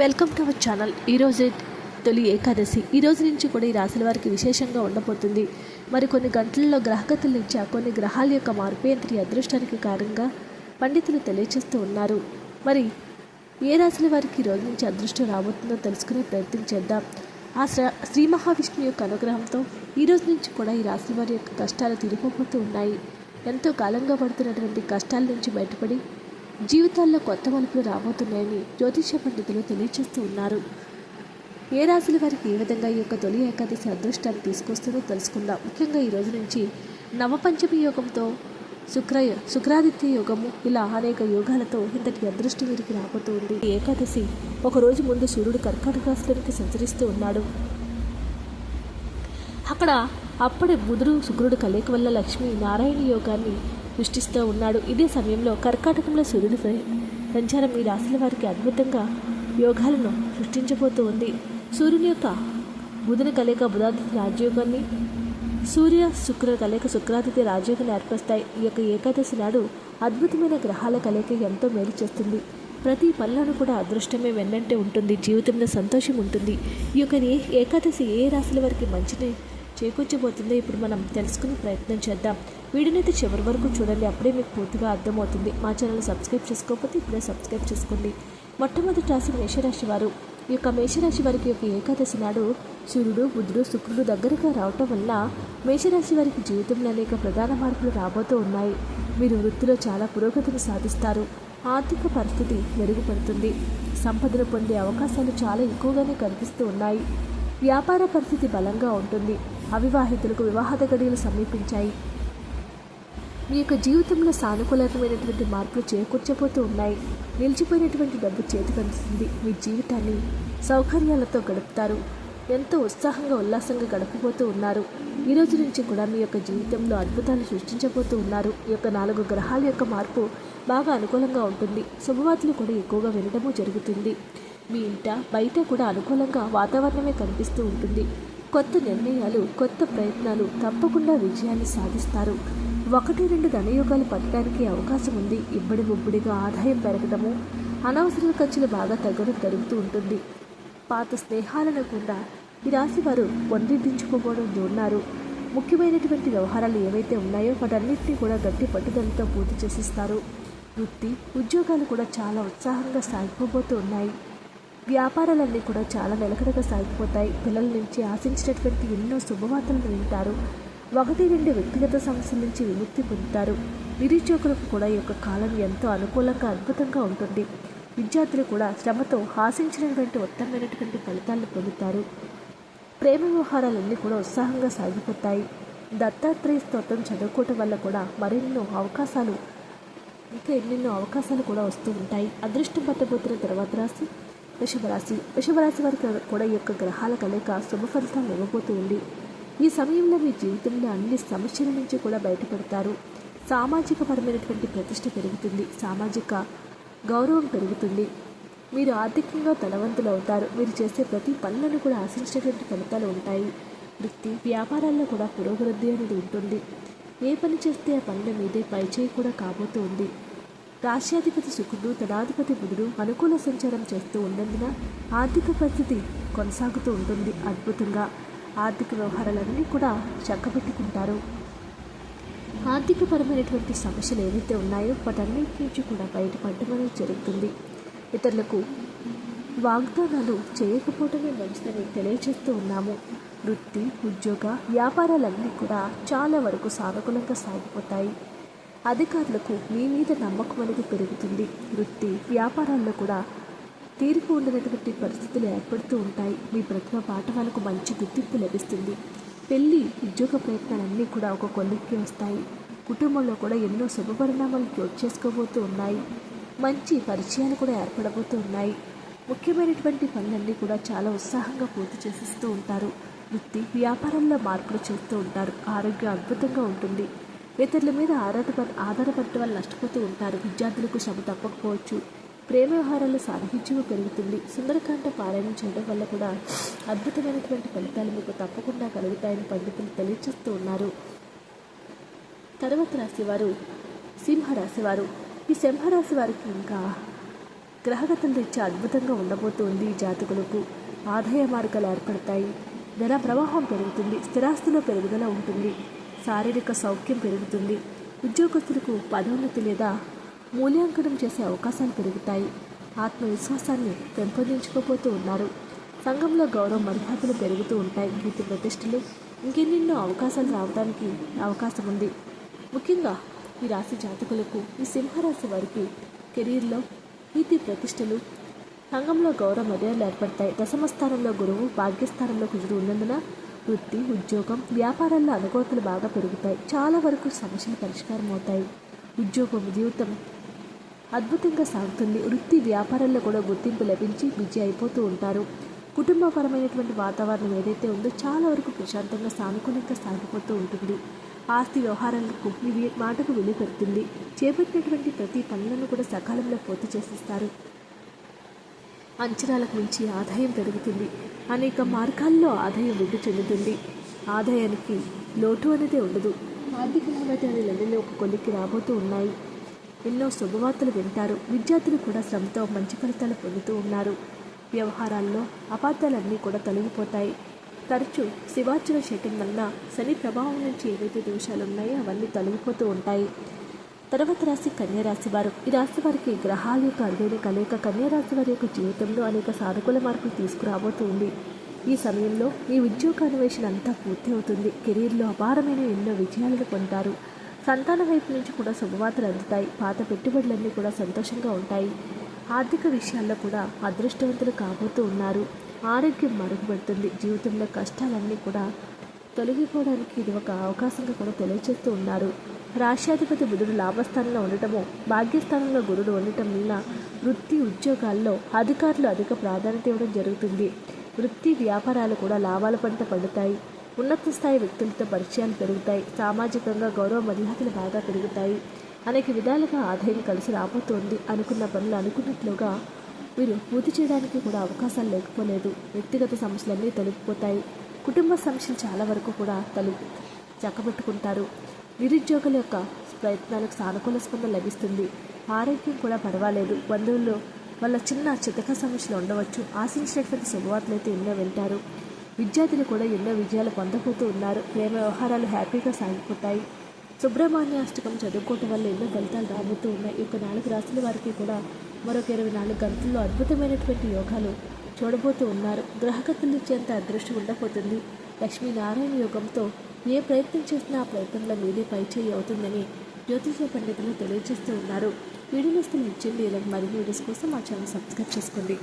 Welcome to our channel. ఈరోజు తొలి ఏకాదశి. ఈ రోజు నుంచి కూడా ఈ రాశుల వారికి విశేషంగా ఉండబోతుంది. మరి కొన్ని గంటల్లో గ్రహగతుల నుంచి ఆ కొన్ని గ్రహాల యొక్క మార్పు ఎంతటి అదృష్టానికి కారణంగా పండితులు తెలియచేస్తూ ఉన్నారు. మరి ఏ రాశుల వారికి ఈ రోజు నుంచి అదృష్టం రాబోతుందో తెలుసుకునే ప్రయత్నం చేద్దాం. ఆ శ్ర శ్రీ మహావిష్ణు యొక్క అనుగ్రహంతో ఈ రోజు నుంచి కూడా ఈ రాశుల వారి యొక్క కష్టాలు తీరిపోతూ ఉన్నాయి. ఎంతో కాలంగా పడుతున్నటువంటి కష్టాల నుంచి బయటపడి జీవితాల్లో కొత్త మలుపులు రాబోతున్నాయని జ్యోతిష పండితులు తెలియజేస్తూ ఉన్నారు. ఏ రాశుల వారికి ఏ విధంగా ఈ యొక్క తొలి ఏకాదశి అదృష్టాన్ని తీసుకొస్తుందో తెలుసుకుందాం. ముఖ్యంగా ఈ రోజు నుంచి నవపంచమి యోగంతో శుక్ర శుక్రాదిత్య యోగము ఇలా అనేక యోగాలతో ఇంతటి అదృష్టం వీరికి రాబోతూ ఉంది ఏకాదశి ఒకరోజు ముందు సూర్యుడు కర్కాటక రాశిలోనికి సంచరిస్తూ ఉన్నాడు. అక్కడ అప్పుడే బుధుడు శుక్రుడు కలయిక వల్ల లక్ష్మి నారాయణ యోగాన్ని సృష్టిస్తూ ఉన్నాడు. ఇదే సమయంలో కర్కాటకంలో సూర్యుడు సంచారం ఈ రాశుల వారికి అద్భుతంగా యోగాలను సృష్టించబోతూ ఉంది. సూర్యుని యొక్క బుధుని కలయిక బుధాదిత్య రాజయోగాన్ని సూర్య శుక్ర కలయిక శుక్రాదిత్య రాజయోగాన్ని ఏర్పరుస్తాయి. ఈ యొక్క ఏకాదశి నాడు అద్భుతమైన గ్రహాల కలయిక ఎంతో మేలు చేస్తుంది. ప్రతి పనులను కూడా అదృష్టమే వెన్నంటే ఉంటుంది. జీవితంలో సంతోషం ఉంటుంది. ఈ యొక్క ఏకాదశి ఏ రాశుల వారికి మంచిని చేకూర్చబోతుందో ఇప్పుడు మనం తెలుసుకునే ప్రయత్నం చేద్దాం. వీడినైతే చివరి వరకు చూడండి అప్పుడే మీకు పూర్తిగా అర్థమవుతుంది. మా ఛానల్ సబ్స్క్రైబ్ చేసుకోకపోతే ఇప్పుడే సబ్స్క్రైబ్ చేసుకోండి. మొట్టమొదటి రాశి మేషరాశి వారు ఈ యొక్క మేషరాశి వారికి యొక్క ఏకాదశి నాడు సూర్యుడు బుధుడు శుక్రుడు దగ్గరగా రావటం వల్ల మేషరాశి వారికి జీవితంలో అనేక ప్రధాన మార్పులు రాబోతూ ఉన్నాయి. మీరు వృత్తిలో చాలా పురోగతిని సాధిస్తారు. ఆర్థిక పరిస్థితి మెరుగుపడుతుంది. సంపదను పొందే అవకాశాలు చాలా ఎక్కువగానే కనిపిస్తూ ఉన్నాయి. వ్యాపార పరిస్థితి బలంగా ఉంటుంది. అవివాహితులకు వివాహత గడియలు సమీపించాయి. మీ యొక్క జీవితంలో సానుకూలమైనటువంటి మార్పులు చేకూర్చబోతూ ఉన్నాయి. నిలిచిపోయినటువంటి డబ్బు చేతికందుతుంది మీ జీవితాన్ని సౌకర్యాలతో గడుపుతారు. ఎంతో ఉత్సాహంగా ఉల్లాసంగా గడపబోతూ ఉన్నారు. ఈ రోజు నుంచి కూడా మీ యొక్క జీవితంలో అద్భుతాలు సృష్టించబోతూ ఉన్నారు. ఈ యొక్క నాలుగు గ్రహాల యొక్క మార్పు బాగా అనుకూలంగా ఉంటుంది. శుభవార్తలు కూడా ఎక్కువగా వినడము జరుగుతుంది. మీ ఇంట బయట కూడా అనుకూలంగా వాతావరణమే కనిపిస్తూ ఉంటుంది. కొత్త నిర్ణయాలు కొత్త ప్రయత్నాలు తప్పకుండా విజయాన్ని సాధిస్తారు. ఒకటి రెండు ధనయోగాలు పట్టడానికి అవకాశం ఉంది. ఇబ్బడి ముబ్బడిగా ఆదాయం పెరగడము అనవసర ఖర్చులు బాగా తగ్గడం జరుగుతూ ఉంటుంది. పాత స్నేహాలను కూడా ఈ రాశి వారు పొందించుకోవడం ఉన్నారు ముఖ్యమైనటువంటి వ్యవహారాలు ఏవైతే ఉన్నాయో వాటన్నిటినీ కూడా గట్టి పట్టుదలతో పూర్తి చేసిస్తారు. వృత్తి ఉద్యోగాలు కూడా చాలా ఉత్సాహంగా సాగిపోబోతూ ఉన్నాయి. వ్యాపారాలన్నీ కూడా చాలా నిలకడగా సాగిపోతాయి. పిల్లల నుంచి ఆశించినటువంటి ఎన్నో శుభవార్తలను వింటారు. ఒకటి రెండు వ్యక్తిగత సమస్యల నుంచి విముక్తి పొందుతారు. నిరుద్యోగులకు కూడా ఈ యొక్క కాలం ఎంతో అనుకూలంగా అద్భుతంగా ఉంటుంది. విద్యార్థులు కూడా శ్రమతో ఆశించినటువంటి ఉత్తమమైనటువంటి ఫలితాలను పొందుతారు. ప్రేమ వ్యవహారాలన్నీ కూడా ఉత్సాహంగా సాగిపోతాయి. దత్తాత్రేయ స్తోత్రం చదువుకోవటం వల్ల కూడా మరెన్నో అవకాశాలు ఇంకా ఎన్నెన్నో అవకాశాలు కూడా వస్తూ ఉంటాయి. అదృష్టం పట్టబోతున్న తర్వాత రాసి వృషభరాశి. వృషభరాశి వారికి కూడా ఈ యొక్క గ్రహాల కలయిక శుభ ఫలితాలు ఇవ్వబోతూ ఉంది. ఈ సమయంలో మీ జీవితంలో అన్ని సమస్యల నుంచి కూడా బయటపడతారు. సామాజిక పరమైనటువంటి ప్రతిష్ట పెరుగుతుంది. సామాజిక గౌరవం పెరుగుతుంది. మీరు ఆర్థికంగా ధనవంతులు అవుతారు. మీరు చేసే ప్రతి పనులను కూడా ఆశించినటువంటి ఫలితాలు ఉంటాయి. వృత్తి వ్యాపారాల్లో కూడా పురోభివృద్ధి అనేది ఉంటుంది. ఏ పని చేస్తే ఆ పనుల మీదే పైచేయి కూడా కాబోతూ ఉంది. రాష్ట్రాధిపతి శుకుడు తనాధిపతి బుధుడు అనుకూల సంచారం చేస్తూ ఉన్నందున ఆర్థిక పరిస్థితి కొనసాగుతూ ఉంటుంది అద్భుతంగా. ఆర్థిక వ్యవహారాలన్నీ కూడా చక్కబెట్టుకుంటారు. ఆర్థికపరమైనటువంటి సమస్యలు ఏవైతే ఉన్నాయో వాటన్నిటి నుంచి కూడా బయటపడడం అనేది జరుగుతుంది. ఇతరులకు వాగ్దానాలు చేయకపోవటమే మంచిదని తెలియజేస్తూ ఉన్నాము. వృత్తి ఉద్యోగ వ్యాపారాలన్నీ కూడా చాలా వరకు సానుకూలంగా సాగిపోతాయి. అధికారులకు మీ మీద నమ్మకం అనేది పెరుగుతుంది. వృత్తి వ్యాపారాల్లో కూడా తీరిక ఉండనటువంటి పరిస్థితులు ఏర్పడుతూ ఉంటాయి. మీ ప్రతిభ పాఠవాలకు మంచి గుర్తింపు లభిస్తుంది. పెళ్ళి ఉద్యోగ ప్రయత్నాలన్నీ కూడా ఒక కొలిక్కి వస్తాయి. కుటుంబంలో కూడా ఎన్నో శుభ పరిణామాలు చోటు చేసుకోబోతూ ఉన్నాయి. మంచి పరిచయాలు కూడా ఏర్పడబోతూ ఉన్నాయి. ముఖ్యమైనటువంటి పనులన్నీ కూడా చాలా ఉత్సాహంగా పూర్తి చేసిస్తూ ఉంటారు. వృత్తి వ్యాపారంలో మార్పులు చేస్తూ ఉంటారు. ఆరోగ్యం అద్భుతంగా ఉంటుంది. ఇతరుల మీద ఆధారప ఆధారపడటం వల్ల నష్టపోతూ ఉంటారు. విద్యార్థులకు శ్రమ తప్పకపోవచ్చు. ప్రేమ వ్యవహారాలు సాధించవు పెరుగుతుంది. సుందరకాండ పారాయణం చేయడం వల్ల కూడా అద్భుతమైనటువంటి ఫలితాలు మీకు తప్పకుండా కలుగుతాయని పండితులు తెలియజేస్తూ ఉన్నారు. తర్వాత రాశివారు సింహరాశివారు. ఈ సింహరాశి వారికి ఇంకా గ్రహగతం రీత్యా అద్భుతంగా ఉండబోతుంది జాతకులకు. ఆదాయ మార్గాలు ఏర్పడతాయి. ధన ప్రవాహం పెరుగుతుంది. స్థిరాస్తిలో పెరుగుదల ఉంటుంది. శారీరక సౌఖ్యం పెరుగుతుంది. ఉద్యోగస్తులకు పదోన్నతి లేదా మూల్యాంకనం చేసే అవకాశాలు పెరుగుతాయి. ఆత్మవిశ్వాసాన్ని పెంపొందించుకోబోతూ ఉన్నారు. సంఘంలో గౌరవ మర్యాదలు పెరుగుతూ ఉంటాయి. కీర్తి ప్రతిష్టలు ఇంకెన్నెన్నో అవకాశాలు రావడానికి అవకాశం ఉంది. ముఖ్యంగా ఈ రాశి జాతకులకు ఈ సింహరాశి వారికి కెరీర్లో కీర్తి ప్రతిష్టలు సంఘంలో గౌరవ మర్యాదలు ఏర్పడతాయి. దశమ స్థానంలో గురువు భాగ్యస్థానంలో కుజుడు ఉన్నందున వృత్తి ఉద్యోగం వ్యాపారాల్లో అనుకూలతలు బాగా పెరుగుతాయి. చాలా వరకు సమస్యలు పరిష్కారం అవుతాయి. ఉద్యోగం జీవితం అద్భుతంగా సాగుతుంది. వృత్తి వ్యాపారాల్లో కూడా గుర్తింపు లభించి బిజీ అయిపోతూ ఉంటారు. కుటుంబపరమైనటువంటి వాతావరణం ఏదైతే ఉందో చాలా వరకు ప్రశాంతంగా సానుకూలంగా సాగిపోతూ ఉంటుంది. ఆస్తి వ్యవహారాలకు మాటకు విలువ పెడుతుంది. చేపట్టినటువంటి ప్రతి పనులను కూడా సకాలంలో పూర్తి చేసిస్తారు. అంచనాలకు మించి ఆదాయం పెరుగుతుంది. అనేక మార్గాల్లో ఆదాయం వృద్ధి చెందుతుంది. ఆదాయానికి లోటు అనేది ఉండదు. ఆర్థిక లావాదేవీలు లెవెల్లో ఒక కొలిక్కి రాబోతూ ఉన్నాయి. ఎన్నో శుభవార్తలు వింటారు. విద్యార్థులు కూడా శ్రమతో మంచి ఫలితాలు పొందుతూ ఉన్నారు. వ్యవహారాల్లో అపార్థాలన్నీ కూడా తొలగిపోతాయి. తరచూ శివార్చన చేయటం వలన శని ప్రభావం నుంచి ఏవైతే దోషాలు ఉన్నాయో అవన్నీ తొలగిపోతూ ఉంటాయి. తర్వాత రాశి కన్యరాశి వారు. ఈ రాశి వారికి గ్రహాల యొక్క అరుదైన కలయిక కన్యరాశి వారి యొక్క జీవితంలో అనేక సానుకూల మార్పులు తీసుకురాబోతుంది ఈ సమయంలో మీ ఉద్యోగ అన్వేషణ అంతా పూర్తి అవుతుంది. కెరీర్లో అపారమైన ఎన్నో విజయాలను పొందుతారు. సంతాన వైపు నుంచి కూడా శుభవార్తలు అందుతాయి. పాత పెట్టుబడులన్నీ కూడా సంతోషంగా ఉంటాయి. ఆర్థిక విషయాల్లో కూడా అదృష్టవంతులు కాబోతూ ఉన్నారు. ఆరోగ్యం మరుగుపడుతుంది. జీవితంలో కష్టాలన్నీ కూడా తొలగిపోవడానికి ఇది ఒక అవకాశంగా కూడా తెలియజేస్తూ ఉన్నారు. రాష్ట్రాధిపతి బుధుడు లాభస్థానంలో ఉండటము భాగ్యస్థానంలో గురుడు ఉండటం వల్ల వృత్తి ఉద్యోగాల్లో అధికారులు అధిక ప్రాధాన్యత ఇవ్వడం జరుగుతుంది. వృత్తి వ్యాపారాలు కూడా లాభాల పంట పండుతాయి. ఉన్నత స్థాయి వ్యక్తులతో పరిచయాలు పెరుగుతాయి. సామాజికంగా గౌరవ మర్యాదలు బాగా పెరుగుతాయి. అనేక విధాలుగా ఆదాయం కలిసి రాబోతోంది అనుకున్న పనులు అనుకున్నట్లుగా వీరు పూర్తి చేయడానికి కూడా అవకాశాలు లేకపోలేదు. వ్యక్తిగత సమస్యలన్నీ తొలగిపోతాయి. కుటుంబ సమస్యలు చాలా వరకు కూడా తొలగి చక్కబెట్టుకుంటారు. నిరుద్యోగుల యొక్క ప్రయత్నాలకు సానుకూల స్పందన లభిస్తుంది. ఆరోగ్యం కూడా పర్వాలేదు. బంధువుల్లో వాళ్ళ చిన్న చితక సమస్యలు ఉండవచ్చు. ఆశించినటువంటి శుభవార్తలు అయితే ఎన్నో వింటారు. విద్యార్థులు కూడా ఎన్నో విజయాలు పొందబోతూ ఉన్నారు. ప్రేమ వ్యవహారాలు హ్యాపీగా సాగిపోతాయి. సుబ్రహ్మణ్య అష్టకం చదువుకోవటం వల్ల ఎన్నో ఫలితాలు రాబోతూ ఉన్నాయి. ఈ యొక్క నాలుగు రాసుల వారికి కూడా మరొక ఇరవై నాలుగు గంటల్లో అద్భుతమైనటువంటి యోగాలు చూడబోతూ ఉన్నారు. గ్రహగతులు ఇచ్చేంత అదృష్టం ఉండబోతుంది. లక్ష్మీనారాయణ యోగంతో ఏ ప్రయత్నం చేసినా ఆ ప్రయత్నంలో మీదే పైచేయి అవుతుందని జ్యోతిష పండితులు తెలియజేస్తూ ఉన్నారు. వీడియోస్ ఇచ్చింది ఇలాంటి మరిన్ని వీడియోస్ కోసం మా ఛానల్ సబ్స్క్రైబ్ చేసుకోండి.